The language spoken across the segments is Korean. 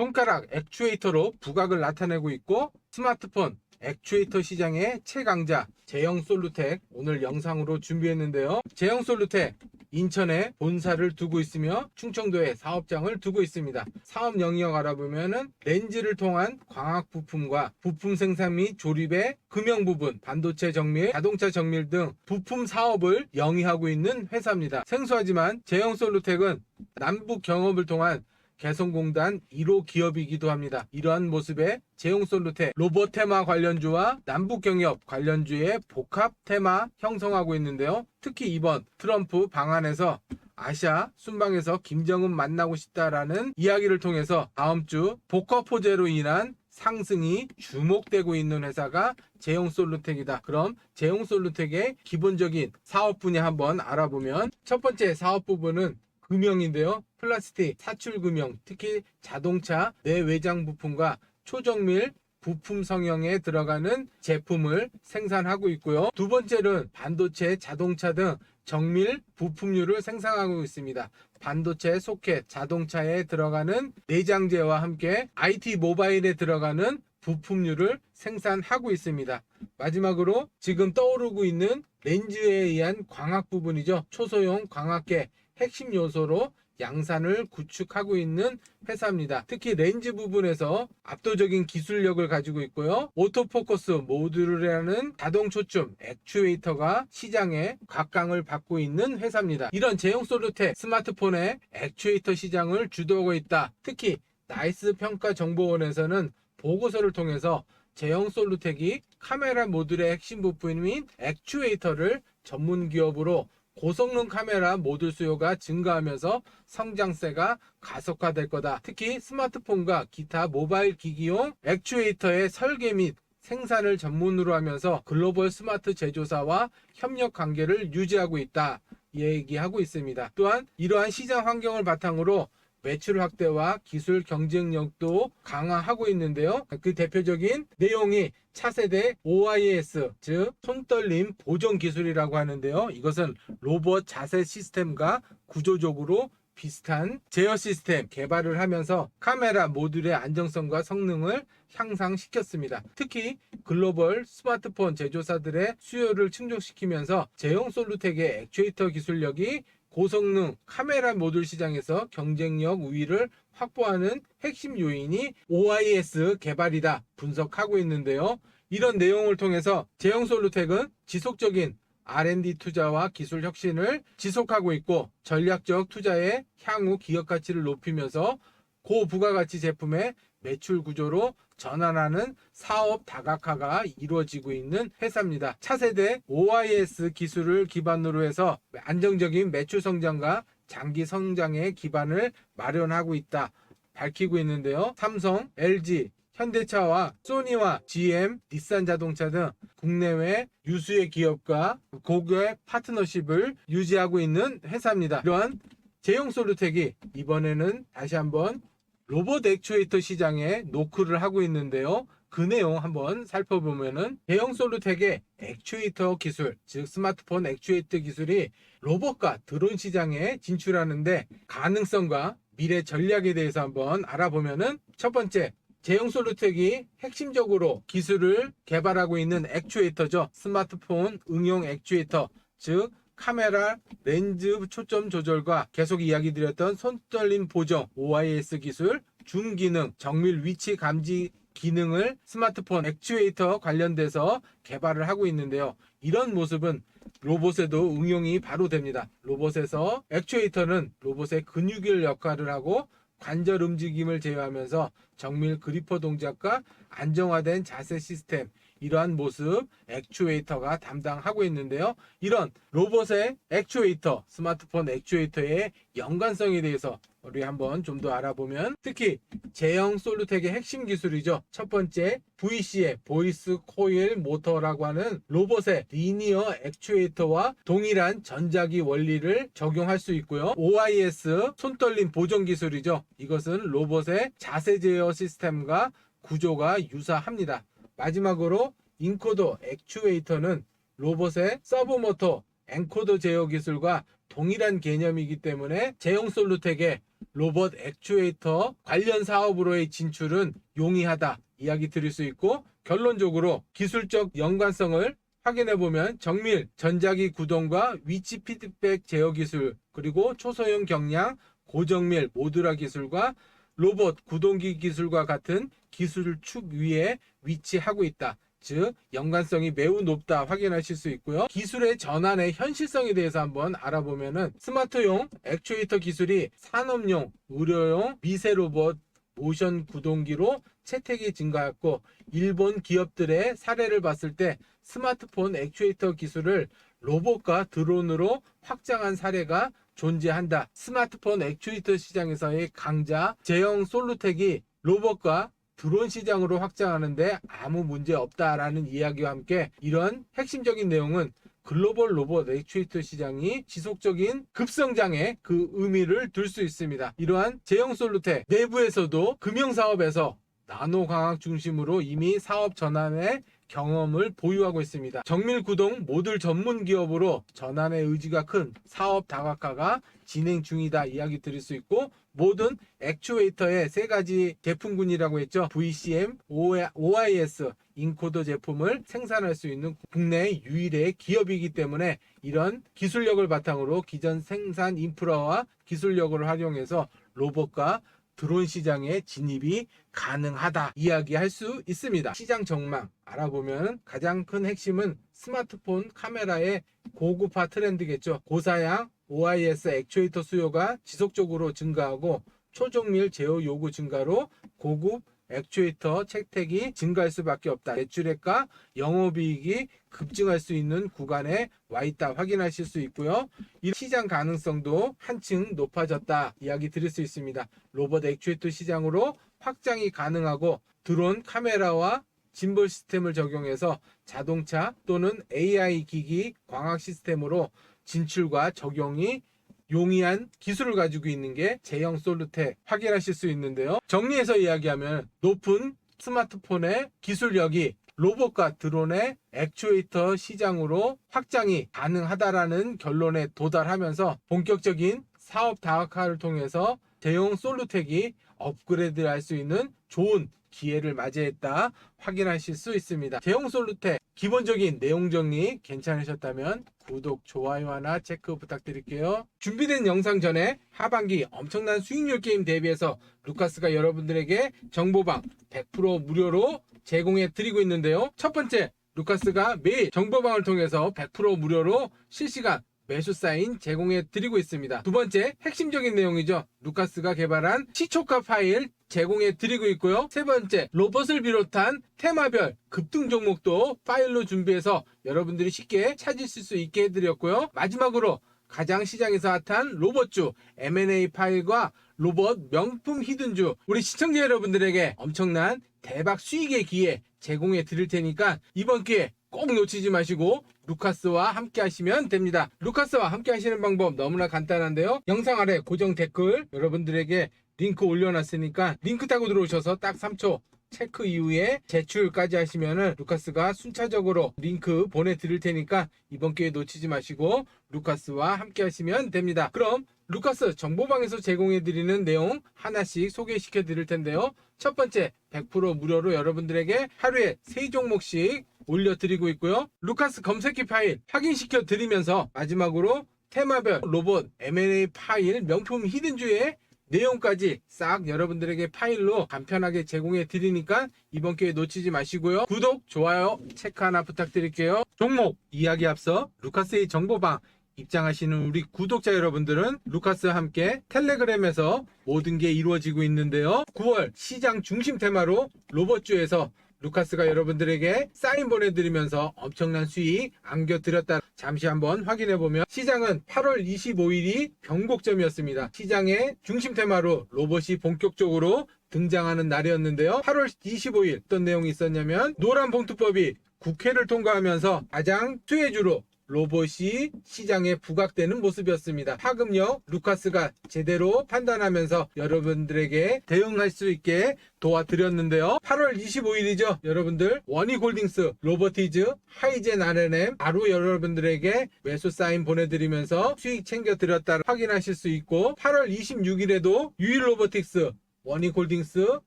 손가락 액추에이터로 부각을 나타내고 있고 스마트폰 액추에이터 시장의 최강자 제형 솔루텍 오늘 영상으로 준비했는데요. 제형 솔루텍 인천에 본사를 두고 있으며 충청도에 사업장을 두고 있습니다. 사업 영역 알아보면은 렌즈를 통한 광학 부품과 부품 생산 및 조립의 금형 부분, 반도체 정밀, 자동차 정밀 등 부품 사업을 영위하고 있는 회사입니다. 생소하지만 제형 솔루텍은 남북 경업을 통한 개성공단 1호 기업이기도 합니다. 이러한 모습에 제용 솔루텍 로봇 테마 관련주와 남북 경협 관련주의 복합 테마 형성하고 있는데요. 특히 이번 트럼프 방안에서 아시아 순방에서 김정은 만나고 싶다라는 이야기를 통해서 다음 주 호재로 인한 상승이 주목되고 있는 회사가 제용 솔루텍이다. 그럼 제용 솔루텍의 기본적인 사업 분야 한번 알아보면 첫 번째 사업 부분은 금형인데요. 플라스틱, 사출 금형, 특히 자동차 내외장 부품과 초정밀 부품 성형에 들어가는 제품을 생산하고 있고요. 두 번째는 반도체, 자동차 등 정밀 부품류를 생산하고 있습니다. 반도체, 소켓, 자동차에 들어가는 내장재와 함께 IT 모바일에 들어가는 부품류를 생산하고 있습니다. 마지막으로 지금 떠오르고 있는 렌즈에 의한 광학 부분이죠. 초소형 광학계 핵심 요소로 양산을 구축하고 있는 회사입니다. 특히 렌즈 부분에서 압도적인 기술력을 가지고 있고요. 오토포커스 모듈이라는 자동 초점 액추에이터가 시장에 각광을 받고 있는 회사입니다. 이런 제형 솔루텍 스마트폰의 액추에이터 시장을 주도하고 있다. 특히 나이스 평가 정보원에서는 보고서를 통해서 제형 솔루텍이 카메라 모듈의 핵심 부품인 액추에이터를 전문 기업으로 고성능 카메라 모듈 수요가 증가하면서 성장세가 가속화될 거다. 특히 스마트폰과 기타 모바일 기기용 액추에이터의 설계 및 생산을 전문으로 하면서 글로벌 스마트 제조사와 협력 관계를 유지하고 있다. 얘기하고 있습니다. 또한 이러한 시장 환경을 바탕으로 매출 확대와 기술 경쟁력도 강화하고 있는데요. 그 대표적인 내용이 차세대 OIS, 즉 손떨림 보정 기술이라고 하는데요. 이것은 로봇 자세 시스템과 구조적으로 비슷한 제어 시스템 개발을 하면서 카메라 모듈의 안정성과 성능을 향상시켰습니다. 특히 글로벌 스마트폰 제조사들의 수요를 충족시키면서 제형 솔루텍의 액추에이터 기술력이 고성능 카메라 모듈 시장에서 경쟁력 우위를 확보하는 핵심 요인이 OIS 개발이다 분석하고 있는데요. 이런 내용을 통해서 제형 솔루텍은 지속적인 R&D 투자와 기술 혁신을 지속하고 있고 전략적 투자에 향후 기업 가치를 높이면서 고부가가치 제품의 매출 구조로 전환하는 사업 다각화가 이루어지고 있는 회사입니다. 차세대 OIS 기술을 기반으로 해서 안정적인 매출 성장과 장기 성장의 기반을 마련하고 있다. 밝히고 있는데요. 삼성, LG, 현대차와 소니와 GM, 닛산 자동차 등 국내외 유수의 기업과 고객 파트너십을 유지하고 있는 회사입니다. 이러한 제용 솔루텍이 이번에는 다시 한번 로봇 액추에이터 시장에 노크를 하고 있는데요. 그 내용 한번 살펴보면은 대형 솔루텍의 액추에이터 기술, 즉 스마트폰 액추에이터 기술이 로봇과 드론 시장에 진출하는데 가능성과 미래 전략에 대해서 한번 알아보면은 첫 번째 제형 솔루텍이 핵심적으로 기술을 개발하고 있는 액추에이터죠. 스마트폰 응용 액추에이터, 즉 카메라 렌즈 초점 조절과 계속 이야기 드렸던 손떨림 보정 OIS 기술, 중기능 정밀 위치 감지 기능을 스마트폰 액추에이터 관련돼서 개발을 하고 있는데요. 이런 모습은 로봇에도 응용이 바로 됩니다. 로봇에서 액추에이터는 로봇의 근육일 역할을 하고 관절 움직임을 제어하면서 정밀 그리퍼 동작과 안정화된 자세 시스템 이러한 모습 액추에이터가 담당하고 있는데요. 이런 로봇의 액추에이터, 스마트폰 액추에이터의 연관성에 대해서 우리 한번 좀 더 알아보면 특히 제형 솔루텍의 핵심 기술이죠. 첫 번째 VC의 보이스 코일 모터라고 하는 로봇의 리니어 액추에이터와 동일한 전자기 원리를 적용할 수 있고요. OIS 손떨림 보정 기술이죠. 이것은 로봇의 자세 제어 시스템과 구조가 유사합니다. 마지막으로 인코더 액추에이터는 로봇의 서브모터 엔코더 제어 기술과 동일한 개념이기 때문에 제형 솔루텍의 로봇 액추에이터 관련 사업으로의 진출은 용이하다 이야기 드릴 수 있고 결론적으로 기술적 연관성을 확인해 보면 정밀 전자기 구동과 위치 피드백 제어 기술 그리고 초소형 경량 고정밀 모듈화 기술과 로봇 구동기 기술과 같은 기술 축 위에 위치하고 있다. 즉 연관성이 매우 높다 확인하실 수 있고요. 기술의 전환의 현실성에 대해서 한번 알아보면은 스마트용 액추에이터 기술이 산업용, 의료용 미세 로봇 모션 구동기로 채택이 증가했고 일본 기업들의 사례를 봤을 때 스마트폰 액추에이터 기술을 로봇과 드론으로 확장한 사례가 존재한다. 스마트폰 액추에이터 시장에서의 강자 제형 솔루텍이 로봇과 드론 시장으로 확장하는데 아무 문제 없다라는 이야기와 함께 이런 핵심적인 내용은 글로벌 로봇 액추에이터 시장이 지속적인 급성장에 그 의미를 둘 수 있습니다. 이러한 제형 솔루텍 내부에서도 금융 사업에서 나노 광학 중심으로 이미 사업 전환의 경험을 보유하고 있습니다. 정밀 구동 모듈 전문 기업으로 전환의 의지가 큰 사업 다각화가 진행 중이다 이야기 드릴 수 있고 모든 액추에이터의 세 가지 제품군이라고 했죠. VCM, OIS, 인코더 제품을 생산할 수 있는 국내 유일의 기업이기 때문에 이런 기술력을 바탕으로 기존 생산 인프라와 기술력을 활용해서 로봇과 드론 시장에 진입이 가능하다 이야기할 수 있습니다. 시장 전망 알아보면 가장 큰 핵심은 스마트폰 카메라의 고급화 트렌드겠죠. 고사양 OIS 액추에이터 수요가 지속적으로 증가하고 초정밀 제어 요구 증가로 고급 액추에이터 채택이 증가할 수밖에 없다. 매출액과 영업이익이 급증할 수 있는 구간에 와 있다 확인하실 수 있고요. 이 시장 가능성도 한층 높아졌다 이야기 드릴 수 있습니다. 로봇 액추에이터 시장으로 확장이 가능하고 드론 카메라와 짐볼 시스템을 적용해서 자동차 또는 AI 기기 광학 시스템으로 진출과 적용이 용이한 기술을 가지고 있는 게 제형 솔루텍 확인하실 수 있는데요. 정리해서 이야기하면 높은 스마트폰의 기술력이 로봇과 드론의 액추에이터 시장으로 확장이 가능하다라는 결론에 도달하면서 본격적인 사업 다각화를 통해서 대형 솔루텍이 업그레이드 할 수 있는 좋은 기회를 맞이했다 확인하실 수 있습니다. 대형 솔루텍 기본적인 내용 정리 괜찮으셨다면 구독, 좋아요 하나 체크 부탁드릴게요. 준비된 영상 전에 하반기 엄청난 수익률 게임 대비해서 루카스가 여러분들에게 정보방 100% 무료로 제공해 드리고 있는데요. 첫 번째, 루카스가 매일 정보방을 통해서 100% 무료로 실시간 매수 사인 제공해 드리고 있습니다. 두 번째, 핵심적인 내용이죠. 루카스가 개발한 시초가 파일 제공해 드리고 있고요. 세 번째, 로봇을 비롯한 테마별 급등 종목도 파일로 준비해서 여러분들이 쉽게 찾으실 수 있게 해드렸고요. 마지막으로 가장 시장에서 핫한 로봇주 M&A 파일과 로봇 명품 히든주 우리 시청자 여러분들에게 엄청난 대박 수익의 기회 제공해 드릴 테니까 이번 기회 꼭 놓치지 마시고 루카스와 함께 하시면 됩니다. 루카스와 함께 하시는 방법 너무나 간단한데요. 영상 아래 고정 댓글 여러분들에게 링크 올려놨으니까 링크 타고 들어오셔서 딱 3초 체크 이후에 제출까지 하시면은 루카스가 순차적으로 링크 보내드릴 테니까 이번 기회 놓치지 마시고 루카스와 함께 하시면 됩니다. 그럼 루카스 정보방에서 제공해드리는 내용 하나씩 소개시켜 드릴 텐데요. 첫 번째 100% 무료로 여러분들에게 하루에 3종목씩 올려드리고 있고요. 루카스 검색기 파일 확인시켜 드리면서 마지막으로 테마별 로봇 M&A 파일 명품 히든주의 내용까지 싹 여러분들에게 파일로 간편하게 제공해 드리니까 이번 기회 놓치지 마시고요. 구독, 좋아요, 체크 하나 부탁드릴게요. 종목 이야기 앞서 루카스의 정보방 입장하시는 우리 구독자 여러분들은 루카스와 함께 텔레그램에서 모든 게 이루어지고 있는데요. 9월 시장 중심 테마로 로봇주에서 루카스가 여러분들에게 사인 보내드리면서 엄청난 수익 안겨드렸다. 잠시 한번 확인해보면 시장은 8월 25일이 변곡점이었습니다. 시장의 중심 테마로 로봇이 본격적으로 등장하는 날이었는데요. 8월 25일 어떤 내용이 있었냐면 노란 봉투법이 국회를 통과하면서 가장 수혜주로 로봇이 시장에 부각되는 모습이었습니다. 파급력 루카스가 제대로 판단하면서 여러분들에게 대응할 수 있게 도와드렸는데요. 8월 25일이죠. 여러분들 원희골딩스 로버티즈 하이젠 R&M 바로 여러분들에게 매수 사인 보내드리면서 수익 챙겨드렸다 확인하실 수 있고 8월 26일에도 유일 로보틱스 원희골딩스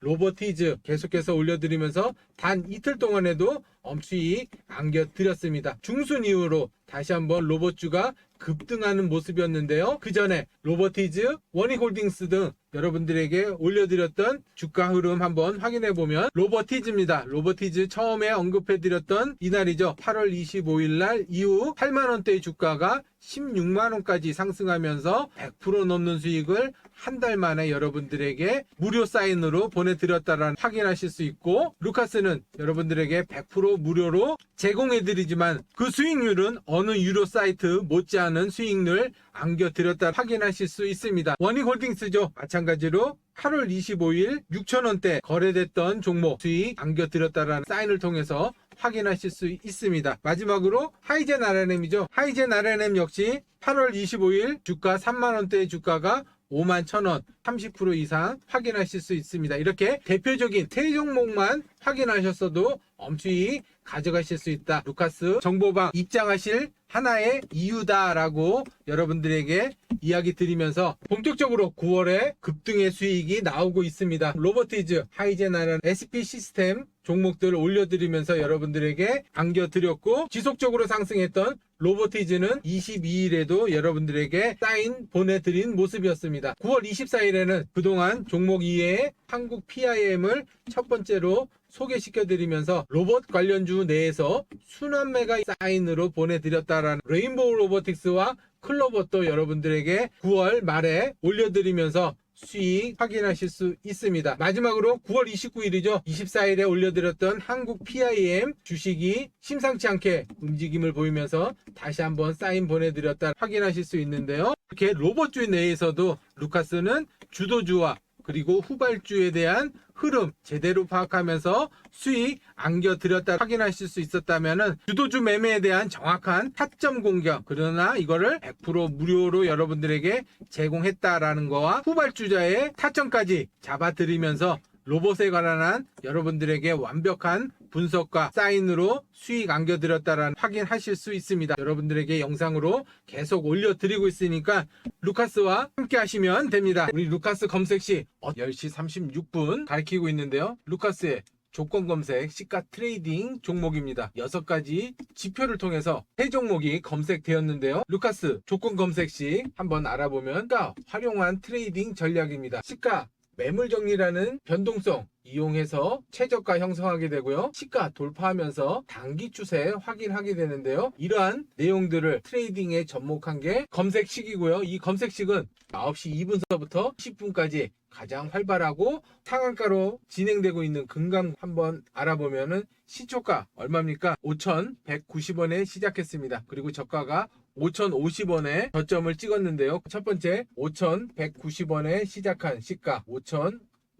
로버티즈 계속해서 올려드리면서 단 이틀 동안에도 엄수익 안겨드렸습니다. 중순 이후로 다시 한번 로봇주가 급등하는 모습이었는데요. 그 전에 로버티즈, 원희골딩스 등 여러분들에게 올려드렸던 주가 흐름 한번 확인해 보면 로버티즈입니다. 로버티즈 처음에 언급해드렸던 이날이죠. 8월 25일 날 이후 8만 원대의 주가가 16만 원까지 상승하면서 100% 넘는 수익을 한 달 만에 여러분들에게 무료 사인으로 보내드렸다라는 확인하실 수 있고 루카스는 여러분들에게 100% 무료로 제공해드리지만 그 수익률은 어느 유료 사이트 못지않은 수익률 안겨드렸다 확인하실 수 있습니다. 원희골딩스죠. 마찬가지로 8월 25일 6천원대 거래됐던 종목 수익 안겨드렸다라는 사인을 통해서 확인하실 수 있습니다. 마지막으로 하이젠 R&M이죠. 하이젠 R&M 역시 8월 25일 주가 3만원대의 주가가 5만 1천원 30% 이상 확인하실 수 있습니다. 이렇게 대표적인 세 종목만 확인하셨어도 엄수익 가져가실 수 있다. 루카스 정보방 입장하실 하나의 이유다라고 여러분들에게 이야기 드리면서 본격적으로 9월에 급등의 수익이 나오고 있습니다. 로버티즈, 하이제나라는 SP 시스템 종목들을 올려드리면서 여러분들에게 안겨드렸고 지속적으로 상승했던 로보티즈는 22일에도 여러분들에게 사인 보내드린 모습이었습니다. 9월 24일에는 그동안 종목 2에 한국 PIM을 첫 번째로 소개시켜드리면서 로봇 관련주 내에서 순환매가 사인으로 보내드렸다라는 레인보우 로보틱스와 클로버도 여러분들에게 9월 말에 올려드리면서 수익 확인하실 수 있습니다. 마지막으로 9월 29일이죠. 24일에 올려드렸던 한국 PIM 주식이 심상치 않게 움직임을 보이면서 다시 한번 사인 보내드렸다 확인하실 수 있는데요. 이렇게 로봇주 내에서도 루카스는 주도주와 그리고 후발주에 대한 흐름 제대로 파악하면서 수익 안겨드렸다 확인하실 수 있었다면 주도주 매매에 대한 정확한 타점 공격 그러나 이거를 100% 무료로 여러분들에게 제공했다라는 거와 후발주자의 타점까지 잡아드리면서 로봇에 관한 여러분들에게 완벽한 분석과 사인으로 수익 안겨드렸다라는 확인하실 수 있습니다. 여러분들에게 영상으로 계속 올려드리고 있으니까 루카스와 함께 하시면 됩니다. 우리 루카스 검색 시 10시 36분 가리키고 있는데요. 루카스의 조건 검색 시가 트레이딩 종목입니다. 6가지 지표를 통해서 세 종목이 검색되었는데요. 루카스 조건 검색 시 한번 알아보면 시가 활용한 트레이딩 전략입니다. 시가 매물 정리라는 변동성 이용해서 최저가 형성하게 되고요. 시가 돌파하면서 단기 추세 확인하게 되는데요. 이러한 내용들을 트레이딩에 접목한 게 검색식이고요. 이 검색식은 9시 2분서부터 10분까지 가장 활발하고 상한가로 진행되고 있는 금강 한번 알아보면은 시초가 얼마입니까? 5,190원에 시작했습니다. 그리고 저가가 5,050원에 저점을 찍었는데요. 첫 번째 5,190원에 시작한 시가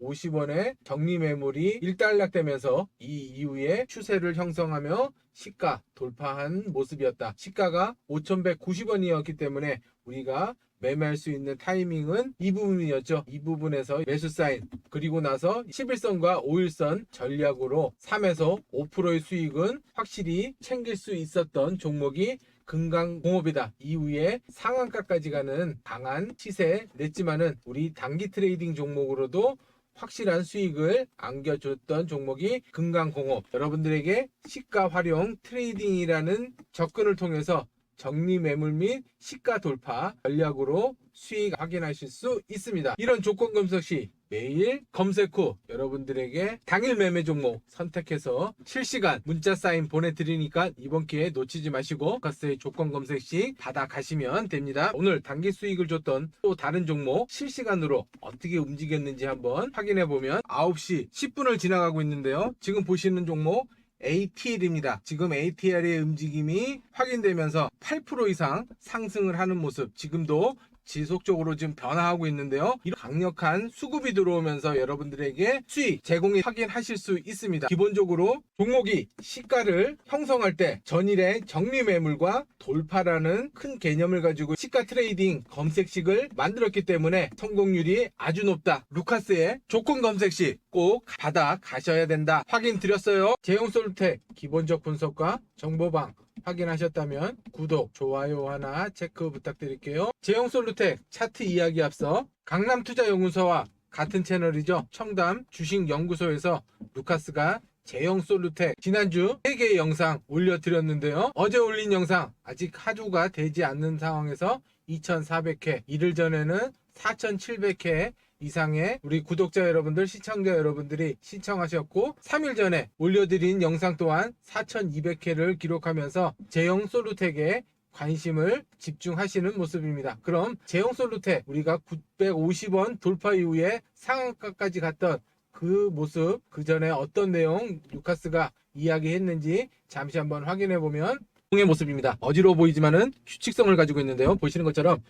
5,050원에 정리 매물이 일단락되면서 이 이후에 추세를 형성하며 시가 돌파한 모습이었다. 시가가 5,190원이었기 때문에 우리가 매매할 수 있는 타이밍은 이 부분이었죠. 이 부분에서 매수 사인 그리고 나서 11선과 5일선 전략으로 3에서 5%의 수익은 확실히 챙길 수 있었던 종목이 금강공업이다. 이후에 상한가까지 가는 강한 시세 냈지만은 우리 단기 트레이딩 종목으로도 확실한 수익을 안겨줬던 종목이 금강공업. 여러분들에게 시가 활용 트레이딩이라는 접근을 통해서 정리 매물 및 시가 돌파 전략으로 수익 확인하실 수 있습니다. 이런 조건 검색 시 매일 검색 후 여러분들에게 당일 매매 종목 선택해서 실시간 문자 사인 보내드리니까 이번 기회에 놓치지 마시고 가스의 조건 검색 시 받아가시면 됩니다. 오늘 단기 수익을 줬던 또 다른 종목 실시간으로 어떻게 움직였는지 한번 확인해 보면 9시 10분을 지나가고 있는데요. 지금 보시는 종목 ATL입니다. 지금 ATL의 움직임이 확인되면서 8% 이상 상승을 하는 모습 지금도 지속적으로 지금 변화하고 있는데요. 이런 강력한 수급이 들어오면서 여러분들에게 수익 제공이 확인하실 수 있습니다. 기본적으로 종목이 시가를 형성할 때 전일의 정리 매물과 돌파라는 큰 개념을 가지고 시가 트레이딩 검색식을 만들었기 때문에 성공률이 아주 높다. 루카스의 조건 검색식 꼭 받아 가셔야 된다. 확인 드렸어요. 제용솔텍 기본적 분석과 정보방 확인하셨다면 구독, 좋아요 하나 체크 부탁드릴게요. 제용솔루텍 차트 이야기 앞서 강남투자연구소와 같은 채널이죠. 청담 주식연구소에서 루카스가 제형 솔루텍 지난주 3개의 영상 올려드렸는데요. 어제 올린 영상 아직 하루가 되지 않는 상황에서 2400회, 이틀 전에는 4700회 이상의 우리 구독자 여러분들, 시청자 여러분들이 신청하셨고 3일 전에 올려드린 영상 또한 4200회를 기록하면서 제형 솔루텍에 관심을 집중하시는 모습입니다. 그럼 제형 솔루텍 우리가 950원 돌파 이후에 상한가까지 갔던 그 모습 그 전에 어떤 내용 루카스가 이야기했는지 잠시 한번 확인해 보면 의 모습입니다. 어지러워 보이지만은 규칙성을 가지고 있는데요. 보시는 것처럼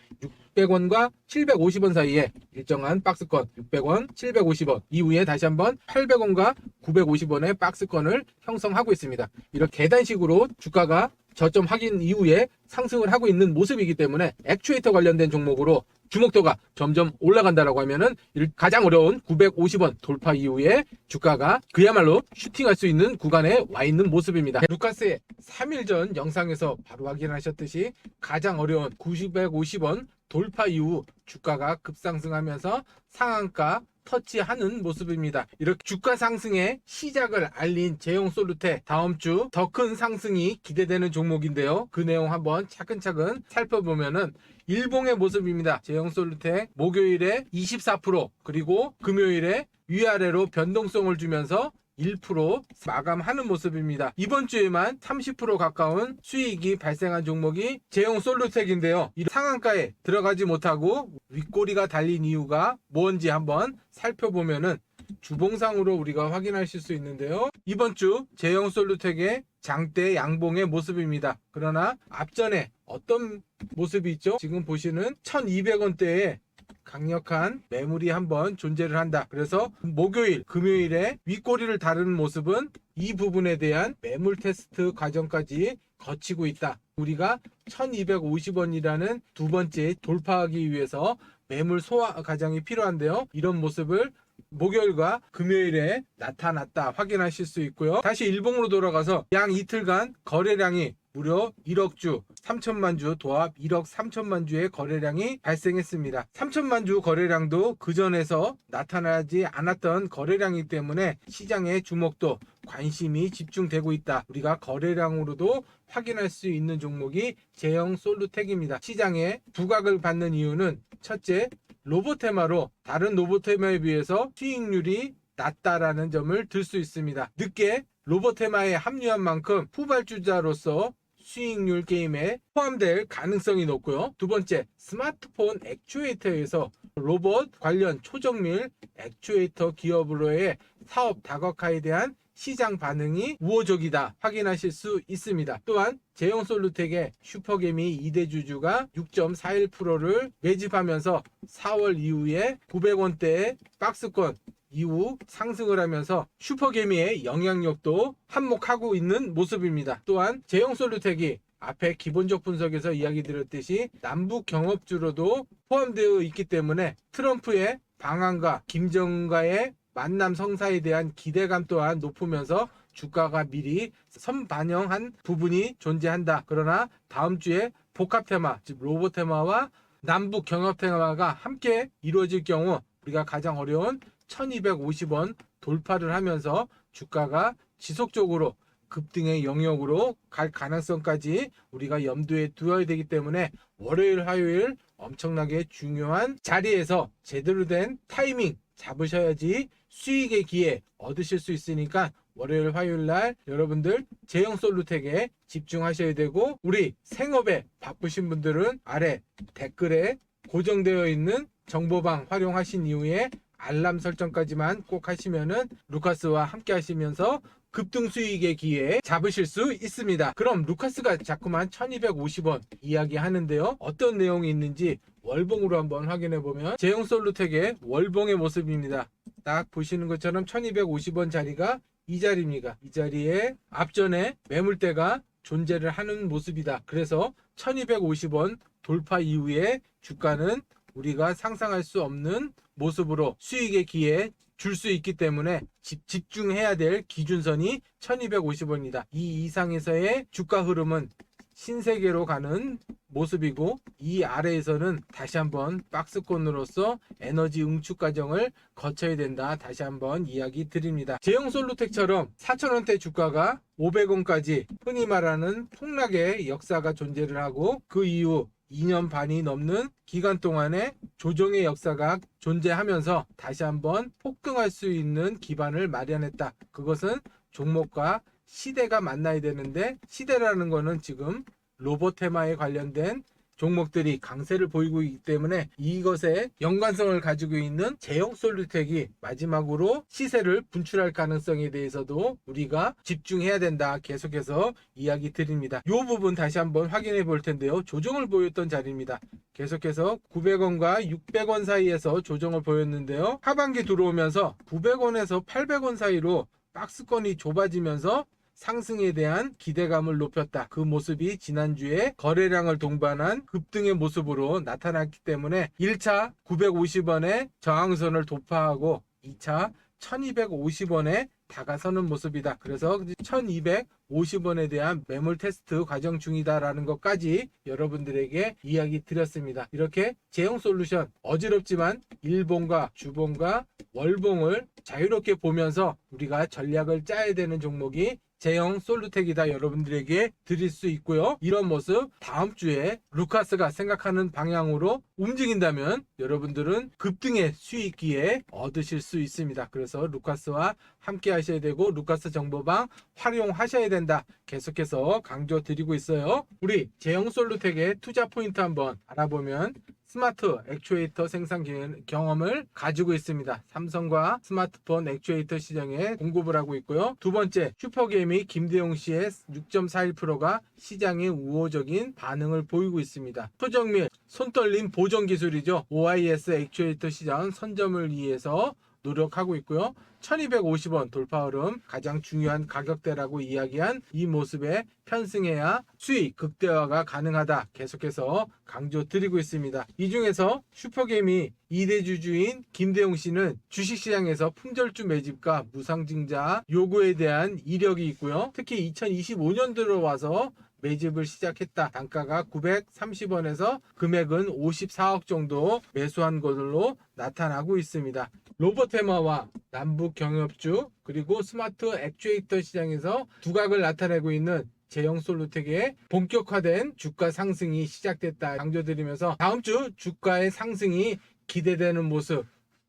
600원과 750원 사이에 일정한 박스권 600원, 750원 이후에 다시 한번 800원과 950원의 박스권을 형성하고 있습니다. 이렇게 계단식으로 주가가 저점 확인 이후에 상승을 하고 있는 모습이기 때문에 액추에이터 관련된 종목으로 주목도가 점점 올라간다라고 하면은 일- 가장 어려운 950원 돌파 이후에 주가가 그야말로 슈팅할 수 있는 구간에 와 있는 모습입니다. 루카스의 3일 전 영상에서 바로 확인하셨듯이 가장 어려운 950원 돌파 이후 주가가 급상승하면서 상한가 터치하는 모습입니다. 이렇게 주가 상승의 시작을 알린 제용 솔루테 다음 주 더 큰 상승이 기대되는 종목인데요. 그 내용 한번 차근차근 살펴보면은 일봉의 모습입니다. 제형 솔루텍 목요일에 24% 그리고 금요일에 위아래로 변동성을 주면서 1% 마감하는 모습입니다. 이번 주에만 30% 가까운 수익이 발생한 종목이 제형 솔루텍인데요. 이 상한가에 들어가지 못하고 윗꼬리가 달린 이유가 뭔지 한번 살펴보면은 주봉상으로 우리가 확인하실 수 있는데요. 이번 주 제형 솔루텍의 장대 양봉의 모습입니다. 그러나 앞전에 어떤 모습이 있죠? 지금 보시는 1200원대에 강력한 매물이 한번 존재를 한다. 그래서 목요일, 금요일에 윗꼬리를 다루는 모습은 이 부분에 대한 매물 테스트 과정까지 거치고 있다. 우리가 1250원이라는 두 번째 돌파하기 위해서 매물 소화 과정이 필요한데요. 이런 모습을 목요일과 금요일에 나타났다 확인하실 수 있고요. 다시 일봉으로 돌아가서 양 이틀간 거래량이 무려 1억 주, 3천만 주 도합 1억 3천만 주의 거래량이 발생했습니다. 3천만 주 거래량도 그 전에서 나타나지 않았던 거래량이기 때문에 시장의 주목도 관심이 집중되고 있다. 우리가 거래량으로도 확인할 수 있는 종목이 제형 솔루텍입니다. 시장에 부각을 받는 이유는 첫째, 로보테마로 다른 로보테마에 비해서 수익률이 낮다라는 점을 들 수 있습니다. 늦게 로보테마에 합류한 만큼 후발주자로서 수익률 게임에 포함될 가능성이 높고요. 두 번째, 스마트폰 액추에이터에서 로봇 관련 초정밀 액추에이터 기업으로의 사업 다각화에 대한 시장 반응이 우호적이다 확인하실 수 있습니다. 또한 제형 솔루텍의 슈퍼개미 2대 주주가 6.41%를 매집하면서 4월 이후에 900원대의 박스권 이후 상승을 하면서 슈퍼개미의 영향력도 한몫하고 있는 모습입니다. 또한 제형 솔루텍이 앞에 기본적 분석에서 이야기 드렸듯이 남북 경업주로도 포함되어 있기 때문에 트럼프의 방한과 김정은과의 만남 성사에 대한 기대감 또한 높으면서 주가가 미리 선반영한 부분이 존재한다. 그러나 다음 주에 복합 테마, 즉 로봇 테마와 남북 경협 테마가 함께 이루어질 경우 우리가 가장 어려운 1250원 돌파를 하면서 주가가 지속적으로 급등의 영역으로 갈 가능성까지 우리가 염두에 두어야 되기 때문에 월요일, 화요일 엄청나게 중요한 자리에서 제대로 된 타이밍 잡으셔야지 수익의 기회 얻으실 수 있으니까 월요일, 화요일 날 여러분들 제형 솔루텍에 집중하셔야 되고 우리 생업에 바쁘신 분들은 아래 댓글에 고정되어 있는 정보방 활용하신 이후에 알람 설정까지만 꼭 하시면은 루카스와 함께 하시면서 급등 수익의 기회 잡으실 수 있습니다. 그럼 루카스가 자꾸만 1250원 이야기하는데요. 어떤 내용이 있는지 월봉으로 한번 확인해 보면 제형 솔루텍의 월봉의 모습입니다. 딱 보시는 것처럼 1250원 자리가 이 자리입니다. 이 자리에 앞전에 매물대가 존재를 하는 모습이다. 그래서 1250원 돌파 이후에 주가는 우리가 상상할 수 없는 모습으로 수익의 기회 줄수 있기 때문에 집, 집중해야 될 기준선이 1250원이다. 이 이상에서의 주가 흐름은 신세계로 가는 모습이고 이 아래에서는 다시 한번 박스권으로서 에너지 응축 과정을 거쳐야 된다. 다시 한번 이야기 드립니다. 제형 솔루텍처럼 4천원대 주가가 500원까지 흔히 말하는 폭락의 역사가 존재를 하고 그 이후 2년 반이 넘는 기간 동안에 조정의 역사가 존재하면서 다시 한번 폭등할 수 있는 기반을 마련했다. 그것은 종목과 시대가 만나야 되는데 시대라는 거는 지금 로봇 테마에 관련된 종목들이 강세를 보이고 있기 때문에 이것에 연관성을 가지고 있는 제형 솔루텍이 마지막으로 시세를 분출할 가능성에 대해서도 우리가 집중해야 된다. 계속해서 이야기 드립니다. 이 부분 다시 한번 확인해 볼 텐데요. 조정을 보였던 자리입니다. 계속해서 900원과 600원 사이에서 조정을 보였는데요. 하반기 들어오면서 900원에서 800원 사이로 박스권이 좁아지면서 상승에 대한 기대감을 높였다. 그 모습이 지난주에 거래량을 동반한 급등의 모습으로 나타났기 때문에 1차 950원의 저항선을 돌파하고 2차 1250원에 다가서는 모습이다. 그래서 1250원에 대한 매물 테스트 과정 중이다라는 것까지 여러분들에게 이야기 드렸습니다. 이렇게 제형 솔루션 어지럽지만 일봉과 주봉과 월봉을 자유롭게 보면서 우리가 전략을 짜야 되는 종목이 제형 솔루텍이다 여러분들에게 드릴 수 있고요. 이런 모습 다음 주에 루카스가 생각하는 방향으로 움직인다면 여러분들은 급등의 수익기에 얻으실 수 있습니다. 그래서 루카스와 함께 하셔야 되고 루카스 정보방 활용하셔야 된다. 계속해서 강조 드리고 있어요. 우리 제형 솔루텍의 투자 포인트 한번 알아보면 스마트 액추에이터 생산 기- 경험을 가지고 있습니다. 삼성과 스마트폰 액추에이터 시장에 공급을 하고 있고요. 두 번째, 슈퍼게임이 김대용 씨의 6.41%가 시장에 우호적인 반응을 보이고 있습니다. 표정밀, 손떨림 보정 기술이죠. OIS 액추에이터 시장 선점을 위해서 노력하고 있고요. 1250원 돌파 흐름 가장 중요한 가격대라고 이야기한 이 모습에 편승해야 수익 극대화가 가능하다. 계속해서 강조 드리고 있습니다. 이 중에서 슈퍼게임이 2대 주주인 김대용 씨는 주식시장에서 풍절주 매집과 무상증자 요구에 대한 이력이 있고요. 특히 2025년 들어와서 매집을 시작했다. 단가가 930원에서 금액은 54억 정도 매수한 것으로 나타나고 있습니다. 로버테마와 남북 경협주 그리고 스마트 액추에이터 시장에서 두각을 나타내고 있는 제형 솔루텍의 본격화된 주가 상승이 시작됐다 강조드리면서 다음 주 주가의 상승이 기대되는 모습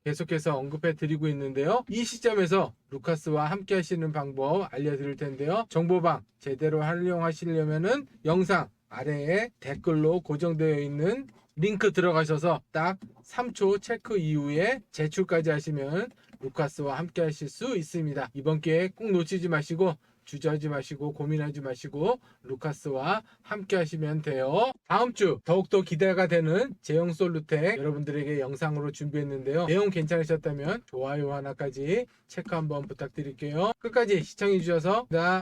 계속해서 언급해 드리고 있는데요. 이 시점에서 루카스와 함께 하시는 방법 알려드릴 텐데요. 정보방 제대로 활용하시려면은 영상 아래에 댓글로 고정되어 있는 링크 들어가셔서 딱 3초 체크 이후에 제출까지 하시면 루카스와 함께 하실 수 있습니다. 이번 기회 꼭 놓치지 마시고 주저하지 마시고 고민하지 마시고 루카스와 함께 하시면 돼요. 다음 주 더욱더 기대가 되는 제형 솔루텍 여러분들에게 영상으로 준비했는데요. 내용 괜찮으셨다면 좋아요 하나까지 체크 한번 부탁드릴게요. 끝까지 시청해 주셔서 감사합니다.